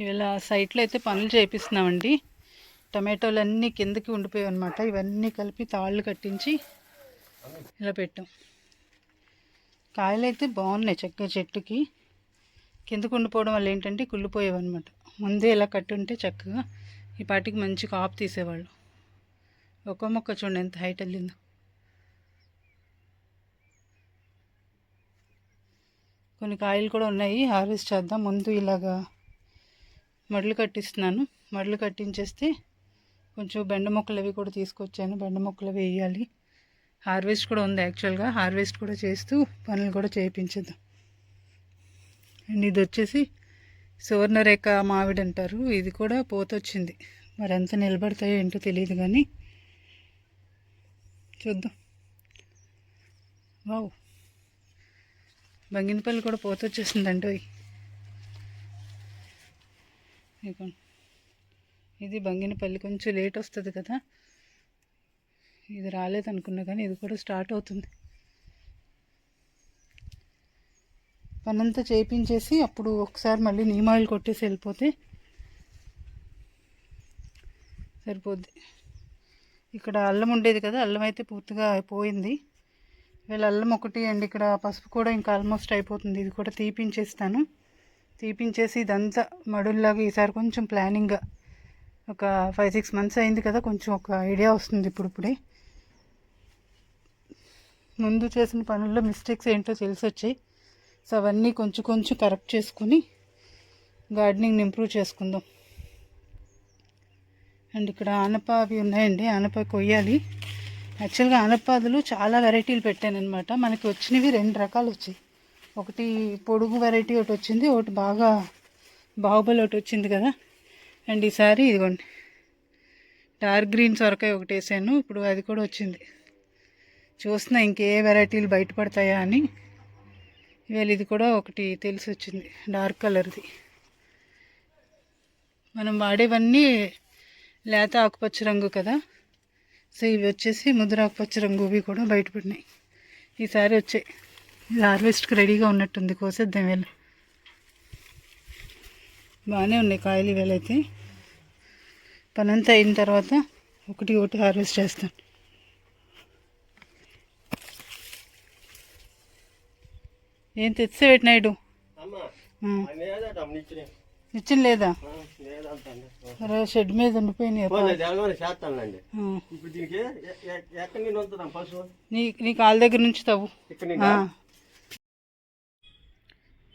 ఇవాళ సైట్లో అయితే పనులు చేపిస్తున్నామండి. టమాటోలు అన్నీ కిందకి ఉండిపోయాయి అనమాట ఇవన్నీ కలిపి తాళ్ళు కట్టించి ఇలా పెట్టాం. కాయలు అయితే బాగున్నాయి చక్కగా చెట్టుకి. కిందకు ఉండిపోవడం వల్ల ఏంటంటే కుళ్ళిపోయేవి అనమాట ముందే ఇలా కట్టి ఉంటే చక్కగా ఈ పాటికి మంచి కాపు తీసేవాళ్ళు. ఒక్క మొక్క చూడండి ఎంత హైట్ వెళ్ళిందో కొన్ని కాయలు కూడా ఉన్నాయి. హార్వెస్ట్ చేద్దాం. ముందు ఇలాగా మడులు కట్టిస్తున్నాను. మడులు కట్టించేస్తే కొంచెం బెండ మొక్కలు అవి కూడా తీసుకొచ్చాను. బెండ మొక్కలు అవి వేయాలి. హార్వెస్ట్ కూడా ఉంది యాక్చువల్గా హార్వెస్ట్ కూడా చేస్తూ పనులు కూడా చేయించదు అండ్ ఇది వచ్చేసి సువర్ణరేఖ మామిడి అంటారు. ఇది కూడా పోతొచ్చింది. మరి ఎంత నిలబడతాయో ఏంటో తెలియదు కానీ చూద్దాం. వావ్! బంగినపల్లి కూడా పోతొచ్చేసిందండి ఇది బంగినపల్లి కొంచెం లేట్ వస్తుంది కదా. ఇది రాలేదనుకున్నా కానీ ఇది కూడా స్టార్ట్ అవుతుంది. పనంతా చేయించేసి అప్పుడు ఒకసారి మళ్ళీ నీమ్ ఆయిల్ కొట్టేసి వెళ్ళిపోతే సరిపోద్ది. ఇక్కడ అల్లం ఉండేది కదా అల్లం అయితే పూర్తిగా అయిపోయింది వీళ్ళ అల్లం ఒకటి అండ్ ఇక్కడ పసుపు కూడా ఇంకా ఆల్మోస్ట్ అయిపోతుంది. ఇది కూడా తీపించేస్తాను. తీపించేసి ఇదంతా మడుల్లాగా ఈసారి కొంచెం ప్లానింగ్గా ఒక ఫైవ్ సిక్స్ మంత్స్ అయింది కదా కొంచెం ఒక ఐడియా వస్తుంది ఇప్పుడు ఇప్పుడే ముందు చేసిన పనుల్లో మిస్టేక్స్ ఏంటో తెలిసి వచ్చాయి. సో అవన్నీ కొంచెం కొంచెం కరెక్ట్ చేసుకుని గార్డెనింగ్ని ఇంప్రూవ్ చేసుకుందాం. అండ్ ఇక్కడ ఆనప అవి ఉన్నాయండి ఆనప కొయ్యాలి. యాక్చువల్గా ఆనపాదులు చాలా వెరైటీలు పెట్టానమాట మనకి వచ్చినవి రెండు రకాలు వచ్చాయి. ఒకటి పొడుగు వెరైటీ ఒకటి వచ్చింది ఒకటి బాగా బాహుబలి ఒకటి వచ్చింది కదా. అండ్ ఈసారి ఇదిగోండి. డార్క్ గ్రీన్ సొరకాయ ఒకటి వేసాను ఇప్పుడు అది కూడా వచ్చింది. చూస్తున్నా ఇంకే వెరైటీలు బయటపడతాయా అని. ఇవాళ ఇది కూడా ఒకటి తెలిసి వచ్చింది డార్క్ కలర్ది. మనం వాడేవన్నీ లేత ఆకుపచ్చ రంగు కదా. సో ఇవి వచ్చేసి ముద్ర ఆకుపచ్చ రంగు ఇవి కూడా బయటపడినాయి. ఈసారి వచ్చాయి. ఇది హార్వెస్ట్కి రెడీగా ఉన్నట్టుంది కోసేద్దాం వీళ్ళు బాగానే ఉన్నాయి కాయలు ఇవాళైతే పనంతా అయిన తర్వాత ఒకటి ఒకటి హార్వెస్ట్ చేస్తాను. ఏం తెచ్చే పెట్టినాయుడు ఇచ్చిన లేదా? షెడ్ మీద ఉండిపోయినాయి పోనీ జరగమని చేస్తానండి ఆ. ఇప్పుడు దీనికి ఎ- ఎ- ఎక్కడి నుంచి వస్తుందాం పశువు నీ నీ కాళ్ళ దగ్గర నుంచి తవ్వు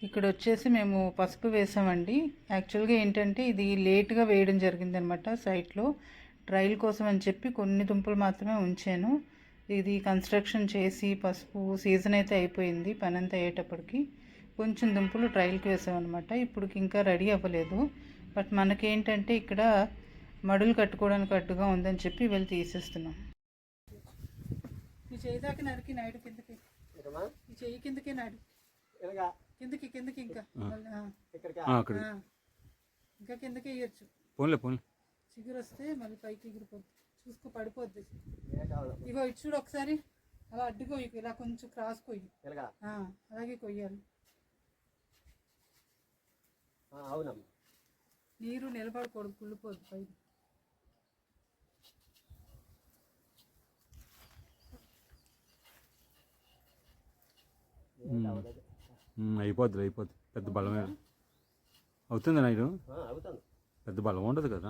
ఇక్కడ వచ్చేసి మేము పసుపు వేసామండి. యాక్చువల్గా ఏంటంటే ఇది లేట్గా వేయడం జరిగింది అనమాట సైట్లో. ట్రయల్ కోసం అని చెప్పి కొన్ని దుంపలు మాత్రమే ఉంచాను. ఇది కన్స్ట్రక్షన్ చేసి పసుపు సీజన్ అయితే అయిపోయింది పని అంతా అయ్యేటప్పటికి. కొంచెం దుంపలు ట్రయల్కి వేసామన్నమాట ఇప్పుడు ఇంకా రెడీ అవ్వలేదు. బట్ మనకేంటంటే ఇక్కడ మడులు కట్టుకోవడానికి అడ్డుగా ఉందని చెప్పి వెళ్ళి తీసేస్తున్నాం. ఈ చేయి దాకా నరికి నాయుడు కిందకి? ఈ చెయ్యి కిందకే ఇలాగా కిందకి కిందకి ఇంకా. అక్కడ. ఇంకా కిందకి వేయచ్చు పోన్లే పోన్లే. చిగురు వస్తే మళ్ళీ పైకి ఎగిరిపోద్ది. చూసుకో పడిపోద్ది. ఏ కావాలి? ఇగో ఇటు చూడు ఒకసారి. అలా అడ్డు కొయ్యి ఇలా కొంచెం క్రాస్ కొయ్యి ఇలాగా ఆ, అలాగే కొయ్యాలి. నీరు నిలబడకూడదు కుళ్ళిపోద్ది పైకి? ఉమ్, అయిపోద్ది అయిపోద్ది. పెద్ద బలమే అవుతుంది నైడు పెద్ద బలం ఉండదు కదా?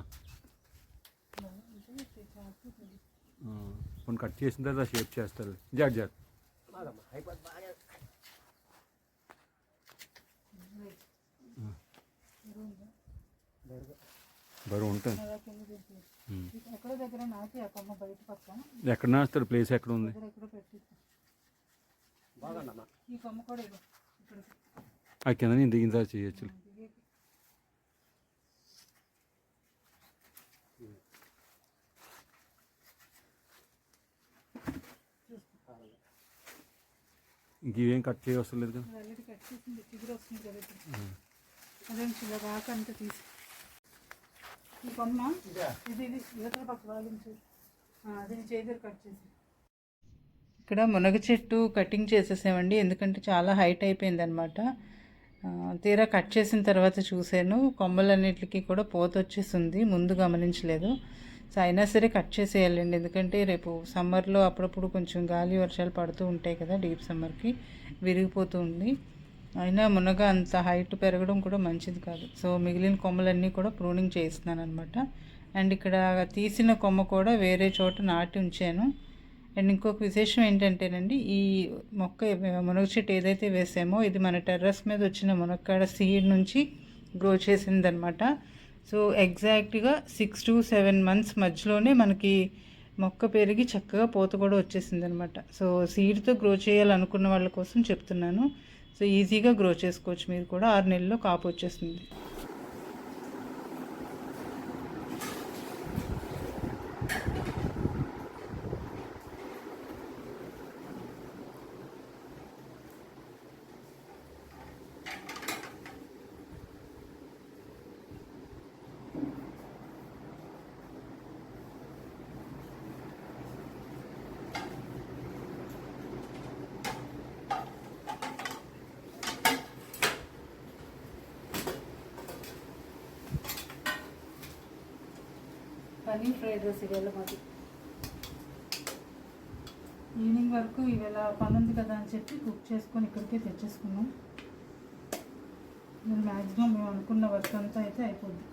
కొన్ని కట్ చేసిన తర్వాత షేప్ చేస్తారు. జాగ్ జాగ్ బరువు ఉంటుంది. ఎక్కడో నాస్తారు ప్లేస్ ఎక్కడ ఉంది? ఈ కొమ్మ కూడా ఆ కింద నేను దిగిన తర్వాత చేయొచ్చు ఇంక ఇవేం కట్ చేయవసరం లేదు కదా అదే చిల్ల రాక అంతా తీసి ఈ కొమ్మ ఇది ఇది యువతల పక్క వాలించు అదే చేదురు కట్ చేసి ఇక్కడ మునగ చెట్టు కటింగ్ చేసేసామండి. ఎందుకంటే చాలా హైట్ అయిపోయింది అనమాట ఆ, తీరా కట్ చేసిన తర్వాత చూశాను. కొమ్మలన్నిటికీ కూడా పోత వచ్చేసింది. ముందు గమనించలేదు. సో అయినా సరే కట్ చేసేయాలండి. ఎందుకంటే రేపు సమ్మర్లో అప్పుడప్పుడు కొంచెం గాలి వర్షాలు పడుతూ ఉంటాయి కదా డీప్ సమ్మర్కి. విరిగిపోతూ ఉంది. అయినా మునగ అంత హైట్ పెరగడం కూడా మంచిది కాదు. సో మిగిలిన కొమ్మలన్నీ కూడా ప్రూనింగ్ చేస్తున్నాను అనమాట అండ్ ఇక్కడ తీసిన కొమ్మ కూడా వేరే చోట నాటి ఉంచాను. అండ్ ఇంకొక విశేషం ఏంటంటేనండి ఈ మొక్క మునగ చెట్టు ఏదైతే వేసామో ఇది మన టెర్రస్ మీద వచ్చిన మునక్కాడ సీడ్ నుంచి గ్రో చేసిందనమాట. సో ఎగ్జాక్ట్గా సిక్స్ టు సెవెన్ మంత్స్ మధ్యలోనే మనకి మొక్క పెరిగి చక్కగా పూత కూడా వచ్చేసింది అనమాట సో సీడ్తో గ్రో చేయాలనుకున్న వాళ్ళ కోసం చెప్తున్నాను. సో ఈజీగా గ్రో చేసుకోవచ్చు మీరు కూడా. ఆరు నెలల్లో కాపు వచ్చేస్తుంది. పన్నీర్ ఫ్రైడ్ రైస్ ఇవాళ మాది. ఈవినింగ్ వరకు ఇవాళ పని ఉంది కదా అని చెప్పి కుక్ చేసుకొని ఇక్కడికే తెచ్చేసుకున్నాం. నేను మ్యాక్సిమం మేము అనుకున్న వర్క్ అంతా అయితే అయిపోద్ది.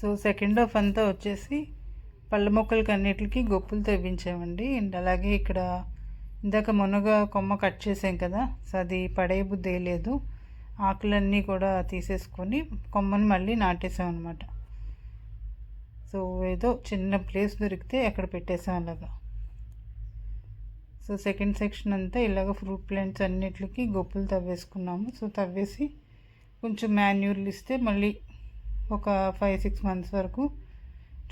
సో సెకండ్ హాఫ్ అంతా వచ్చేసి పళ్ళ మొక్కలకి అన్నిటికి గొప్పులు తెప్పించామండి. అండ్ అలాగే ఇక్కడ ఇందాక మునగ కొమ్మ కట్ చేసాం కదా సో అది పడే బుద్ధి లేదు. ఆకులన్నీ కూడా తీసేసుకొని కొమ్మని మళ్ళీ నాటేసాం అనమాట సో ఏదో చిన్న ప్లేస్ దొరికితే అక్కడ పెట్టేసాం అలాగా. సో సెకండ్ సెక్షన్ అంతా ఇలాగ ఫ్రూట్ ప్లాంట్స్ అన్నిటికి గొప్పులు తవ్వేసుకున్నాము. సో తవ్వేసి కొంచెం మాన్యూర్లు ఇస్తే మళ్ళీ ఒక ఫైవ్ సిక్స్ మంత్స్ వరకు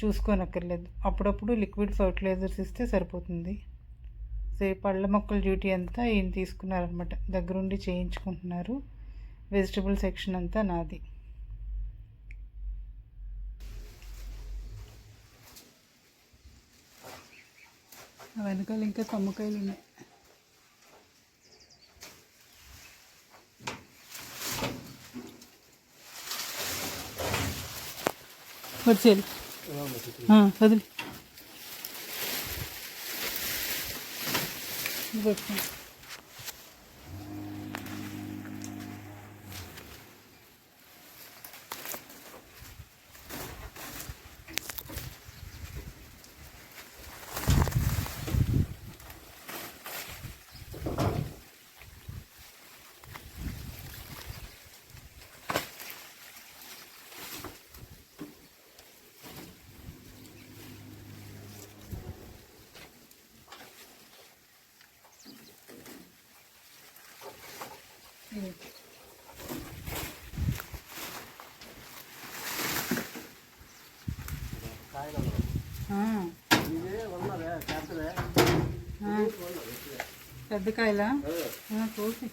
చూసుకోనక్కర్లేదు. అప్పుడప్పుడు లిక్విడ్ ఫర్టిలైజర్స్ ఇస్తే సరిపోతుంది. సో ఈ పళ్ళ మొక్కల డ్యూటీ అంతా ఈయన తీసుకున్నారనమాట దగ్గరుండి చేయించుకుంటున్నారు. వెజిటబుల్ సెక్షన్ అంతా నాది. వెనకాల ఇంకా తమ్మకాయలు ఉన్నాయి వచ్చేయాలి వదిలి. పెద్ద కాయలా ఆ, కోసి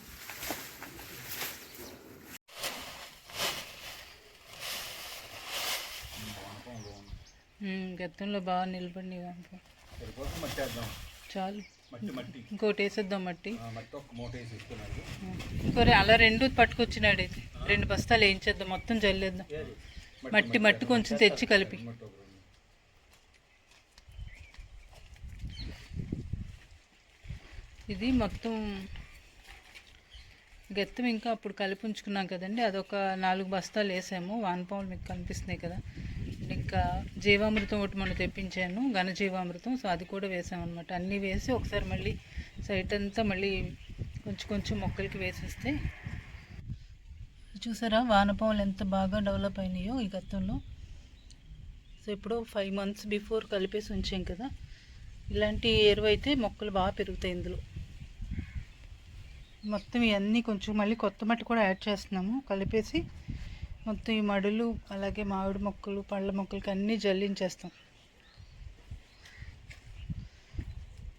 ఉమ్, గతంలో బాగా నిలబడి సరిపోతుంది మట్టి వేద్దాం చాలు మట్టి మట్టి ఇంకోటి వేసేద్దాం మట్టి. అలా రెండు పట్టుకొచ్చినాడు రెండు బస్తాలు వేయించేద్దాం మొత్తం జల్లేద్దాం. మట్టి మట్టి కొంచెం తెచ్చి కలిపి. ఇది మొత్తం గెత్తం ఇంకా అప్పుడు కలిపి ఉంచుకున్నాం కదండి. అదొక నాలుగు బస్తాలు వేసాము. వానపాములు మీకు కనిపిస్తున్నాయి కదా. ఇంకా జీవామృతం ఒకటి మొన్న తెప్పించాను ఘనజీవామృతం సో అది కూడా వేసామన్నమాట. అన్నీ వేసి ఒకసారి మళ్ళీ సైట్ అంతా మళ్ళీ కొంచెం కొంచెం మొక్కలకి వేసేస్తే. చూసారా వానపాములు ఎంత బాగా డెవలప్ అయినాయో ఈ గతంలో. సో ఇప్పుడు ఫైవ్ మంత్స్ బిఫోర్ కలిపేసి ఉంచాం కదా. ఇలాంటి ఎరువు అయితే మొక్కలు బాగా పెరుగుతాయి ఇందులో. మొత్తం ఇవన్నీ కొంచెం మళ్ళీ కొత్త మట్టి కూడా యాడ్ చేస్తున్నాము. కలిపేసి మొత్తం ఈ మడులు అలాగే మామిడి మొక్కలు పళ్ళ మొక్కలకి అన్నీ జల్లించేస్తాం.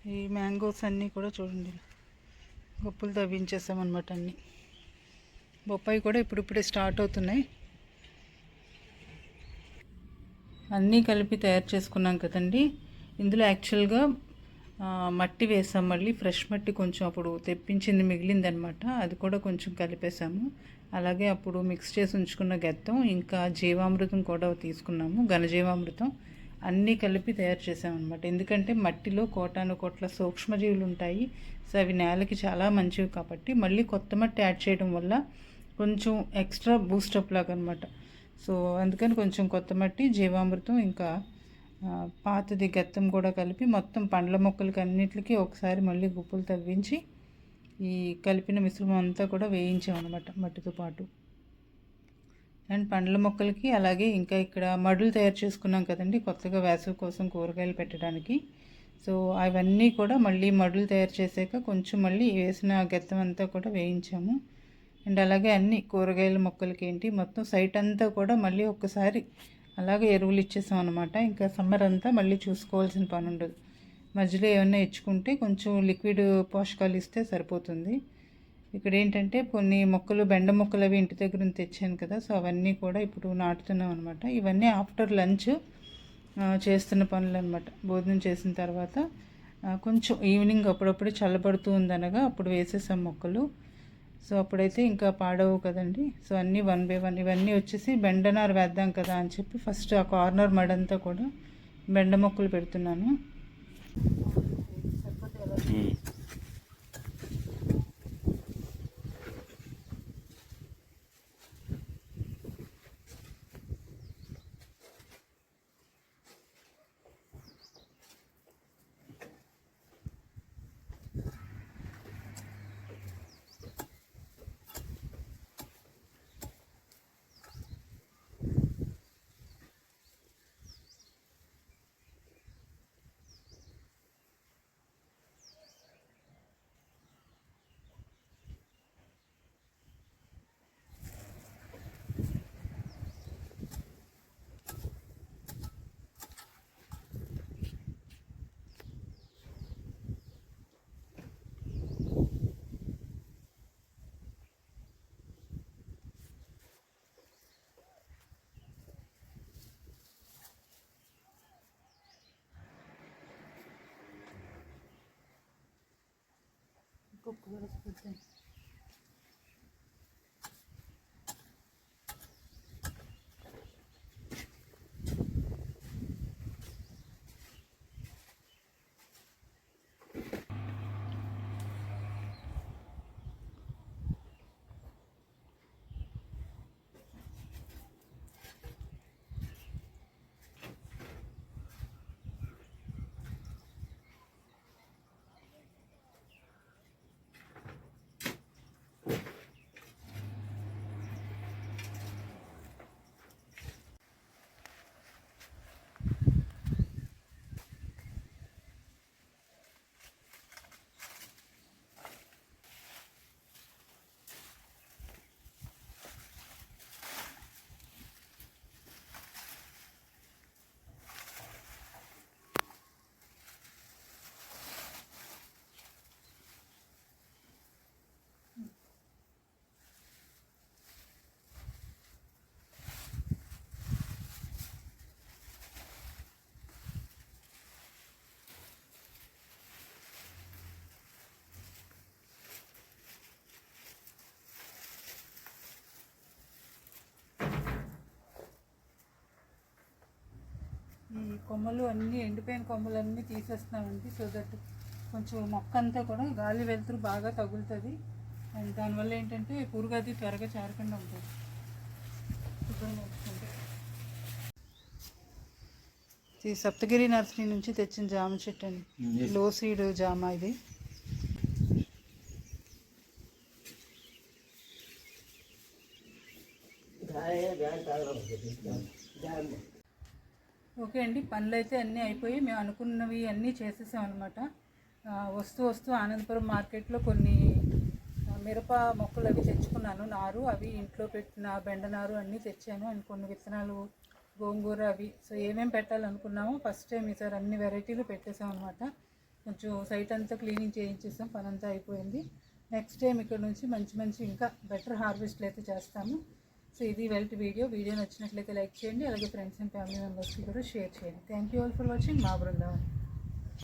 ఈ మ్యాంగోస్ అన్నీ కూడా చూడండి. గొప్పలు తవ్వించేస్తాం అనమాట అన్నీ. బొప్పాయి కూడా ఇప్పుడిప్పుడే స్టార్ట్ అవుతున్నాయి. అన్నీ కలిపి తయారు చేసుకున్నాం కదండి. ఇందులో యాక్చువల్గా మట్టి వేసాం. మళ్ళీ ఫ్రెష్ మట్టి కొంచెం అప్పుడు తెప్పించింది మిగిలిందనమాట. అది కూడా కొంచెం కలిపేసాము. అలాగే అప్పుడు మిక్స్ చేసి ఉంచుకున్న గెత్తం ఇంకా జీవామృతం కూడా తీసుకున్నాము ఘనజీవామృతం. అన్నీ కలిపి తయారు చేసామన్నమాట. ఎందుకంటే మట్టిలో కోటాను కోట్ల సూక్ష్మజీవులు ఉంటాయి. సో అవి నేలకి చాలా మంచివి కాబట్టి మళ్ళీ కొత్త మట్టి యాడ్ చేయడం వల్ల కొంచెం ఎక్స్ట్రా బూస్టప్ లాగా అనమాట సో అందుకని కొంచెం కొత్త మట్టి జీవామృతం ఇంకా పాతది గత్తం కూడా కలిపి మొత్తం పండ్ల మొక్కలకి అన్నిటికీ ఒకసారి మళ్ళీ గుప్పులు తవ్వించి ఈ కలిపిన మిశ్రమం అంతా కూడా వేయించామన్నమాట మట్టితో పాటు. అండ్ పండ్ల మొక్కలకి అలాగే ఇంకా ఇక్కడ మడులు తయారు చేసుకున్నాం కదండి కొత్తగా వేసవి కోసం కూరగాయలు పెట్టడానికి. సో అవన్నీ కూడా మళ్ళీ మడులు తయారు చేసాక కొంచెం మళ్ళీ వేసిన గెత్తం అంతా కూడా వేయించాము. అండ్ అలాగే అన్ని కూరగాయల మొక్కలకి ఏంటి మొత్తం సైట్ అంతా కూడా మళ్ళీ ఒక్కసారి అలాగే ఎరువులు ఇచ్చేసాం అనమాట ఇంకా సమ్మర్ అంతా మళ్ళీ చూసుకోవాల్సిన పని ఉండదు మధ్యలో ఏమైనా ఇచ్చుకుంటే కొంచెం లిక్విడ్ పోషకాలు ఇస్తే సరిపోతుంది. ఇక్కడ ఏంటంటే కొన్ని మొక్కలు బెండ మొక్కలు అవి ఇంటి దగ్గర నుంచి తెచ్చాను కదా సో అవన్నీ కూడా ఇప్పుడు నాటుతున్నాం అనమాట ఇవన్నీ ఆఫ్టర్ లంచ్ చేస్తున్న పనులు అనమాట భోజనం చేసిన తర్వాత కొంచెం ఈవినింగ్ అప్పుడప్పుడు చల్లబడుతూ ఉందనగా అప్పుడు వేసేసాం మొక్కలు. సో అప్పుడైతే ఇంకా పాడవు కదండి. సో అన్నీ వన్ బై వన్ ఇవన్నీ వచ్చేసి బెండనారు వేద్దాం కదా అని చెప్పి ఫస్ట్ ఆ కార్నర్ మడంతా కూడా బెండ మొక్కలు పెడుతున్నాను. ఈ కొమ్మలు అన్నీ ఎండిపోయిన కొమ్మలు అన్నీ తీసేస్తున్నామండి సో దట్ కొంచెం మొక్క అంతా కూడా గాలి వెలుతురు బాగా తగులుతుంది. అండ్ దానివల్ల ఏంటంటే పురుగు అది త్వరగా చేరకుండా ఉంటుంది ఇది సప్తగిరి నర్సరీ నుంచి తెచ్చిన జామ చెట్టు అండి. లో సీడ్ జామ ఇది. ఓకే అండి. పనులు అయితే అన్నీ అయిపోయి మేము అనుకున్నవి అన్నీ చేసేసాం అనమాట వస్తూ వస్తూ ఆనందపురం మార్కెట్లో కొన్ని మిరప మొక్కలు అవి తెచ్చుకున్నాను. నారు అవి ఇంట్లో పెట్టిన బెండ నారు అన్నీ తెచ్చాను. అండ్ కొన్ని విత్తనాలు గోంగూర అవి. సో ఏమేమి పెట్టాలనుకున్నామో ఫస్ట్ టైం ఈసారి అన్ని వెరైటీలు పెట్టేసాం అనమాట కొంచెం సైట్ అంతా క్లీనింగ్ చేయించేసాం. పనంతా అయిపోయింది. నెక్స్ట్ టైం ఇక్కడ నుంచి మంచి మంచి ఇంకా బెటర్ హార్వెస్ట్లు అయితే చేస్తాము. సో ఇది వెల్ట్ వీడియో. వీడియో నచ్చినట్లయితే లైక్ చేయండి. అలాగే ఫ్రెండ్స్ అండ్ ఫ్యామిలీ మెంబర్స్కి కూడా షేర్ చేయండి. Thank you all for watching మా బృందావన్.